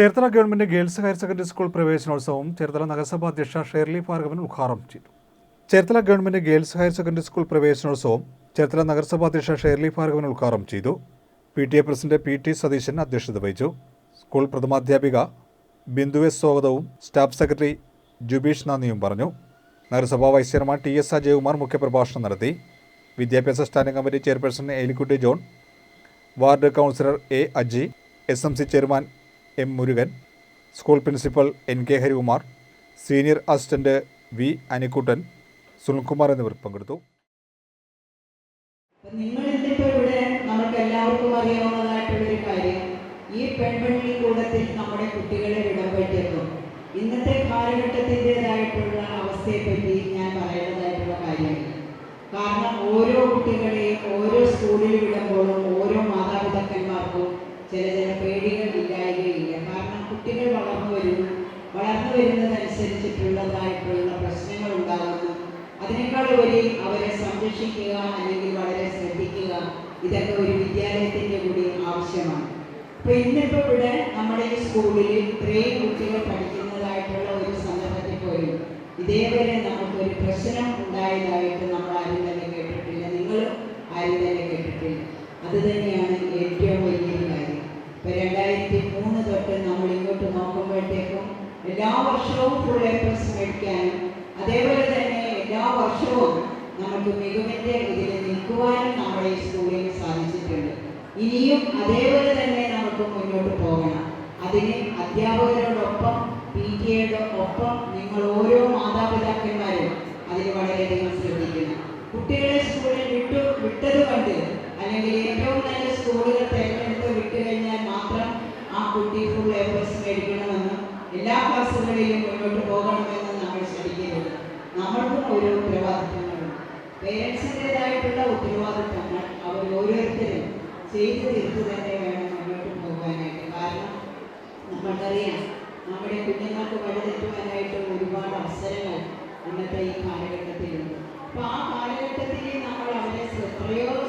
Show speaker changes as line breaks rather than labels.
Cherthala government girls higher secondary school പ്രവേശനോത്സവം ചേർത്തല നഗരസഭാ അധ്യക്ഷ ഷേർലി ഭാർഗവൻ ഉദ്ഘാടനം ചെയ്തു. Cherthala government girls higher secondary school പ്രവേശനോത്സവം ചേർത്തല നഗരസഭാ അധ്യക്ഷ ഷേർലി ഭാർഗവൻ ഉദ്ഘാടനം ചെയ്തു. P T A president P T Satheesan അധ്യക്ഷത വഹിച്ചു. സ്കൂൾ പ്രഥമാധ്യാപിക ബിന്ദു എസ് സ്വാഗതവും സ്റ്റാഫ് സെക്രട്ടറി ജുബീഷ് നാന്ദിയും പറഞ്ഞു. നഗരസഭാ vice chairman T S Ajayakumar മുഖ്യപ്രഭാഷണം നടത്തി. വിദ്യാഭ്യാസ standing committee chairperson Elikutty John. Ward councillor A Aji. S M C chairman M Murugan school principal N K Harikumar senior assistant V Anikuttan Sunilkumar എന്നിവർ പങ്കെടുത്തു.
കാര്യം ഈ പെൺപള്ളി കൂടത്തിൽ നമ്മുടെ കുട്ടികളെ വിടപെട്ടിരുന്നു ഇന്നത്തെ കാലഘട്ടത്തിന്റെതായിട്ടുള്ള അവസ്ഥയെപ്പറ്റി ഞാൻ പറയേണ്ടതായിട്ടുള്ള കാര്യമില്ല. കാരണം ഓരോ കുട്ടികളെയും ഓരോ ഉപരി അവരെ സംരക്ഷിക്കുക അല്ലെങ്കിൽ വളരെ ശ്രദ്ധിക്കുക. ഇതൊക്കെ ഒരു വിദ്യാലയത്തിന്റെ കൂടി ആവശ്യമാണ്. അപ്പൊ ഇന്നിപ്പോ ഇവിടെ നമ്മുടെ ഈ സ്കൂളിൽ ഇത്രയും കുട്ടികൾ പഠിക്കുന്നതായിട്ടുള്ള ഒരു സന്ദർഭത്തിൽ പോലും ഇതേവരെ നമുക്കൊരു പ്രശ്നം ഉണ്ടായതായിട്ട് നമ്മൾ ആരും തന്നെ കേട്ടിട്ടില്ല. നിങ്ങളും ആരും തന്നെ കേട്ടിട്ടില്ല. അത് തന്നെയാണ് ഏറ്റവും വലിയൊരു കാര്യം. ഇപ്പൊ രണ്ടായിരത്തി മൂന്ന് തൊട്ട് നമ്മൾ ഇങ്ങോട്ട് നോക്കുമ്പോഴത്തേക്കും എല്ലാ വർഷവും ഫുൾ എ പ്ലസ് മേടിക്കാനും അതേപോലെ തന്നെ വർഷവും നമുക്ക് മികവിന്റെ ഇതിൽ നിൽക്കുവാനും നമ്മുടെ ഈ സ്കൂളിൽ സാധിച്ചിട്ടുണ്ട്. ഇനിയും അതേപോലെ തന്നെ നമുക്ക് മുന്നോട്ട് പോകണം. അതിന് അധ്യാപകരോടൊപ്പം പി ടി ഒപ്പം നിങ്ങൾ ഓരോ മാതാപിതാക്കന്മാരും അതിന് വളരെയധികം ശ്രദ്ധിക്കണം. കുട്ടികളെ സ്കൂളിൽ വിട്ടു വിട്ടത് കൊണ്ട് അല്ലെങ്കിൽ ഏറ്റവും നല്ല സ്കൂളുകൾ തിരഞ്ഞെടുത്ത് വിട്ടു കഴിഞ്ഞാൽ മാത്രം ആ കുട്ടി ഫുൾ എ പ്ലസ് എല്ലാ ക്ലാസ്സുകളിലും മുന്നോട്ട് പേരൻസിന്റെതായിട്ടുള്ള ഉത്തരവാദിത്തങ്ങൾ അവർ ഓരോരുത്തരും ചെയ്തു തീർത്ത് തന്നെ വേണം മുന്നോട്ട് പോകാനായിട്ട്. കാരണം നമ്മൾക്കറിയാം നമ്മുടെ കുഞ്ഞുങ്ങൾക്ക് വഴിതെറ്റുവാനായിട്ട് ഒരുപാട് അവസരങ്ങൾ ഇന്നത്തെ ഈ കാലഘട്ടത്തിലുണ്ട്. അപ്പോൾ ആ കാലഘട്ടത്തിൽ നമ്മൾ അവരെ ശ്ര- എത്രയോ ശ്രദ്ധ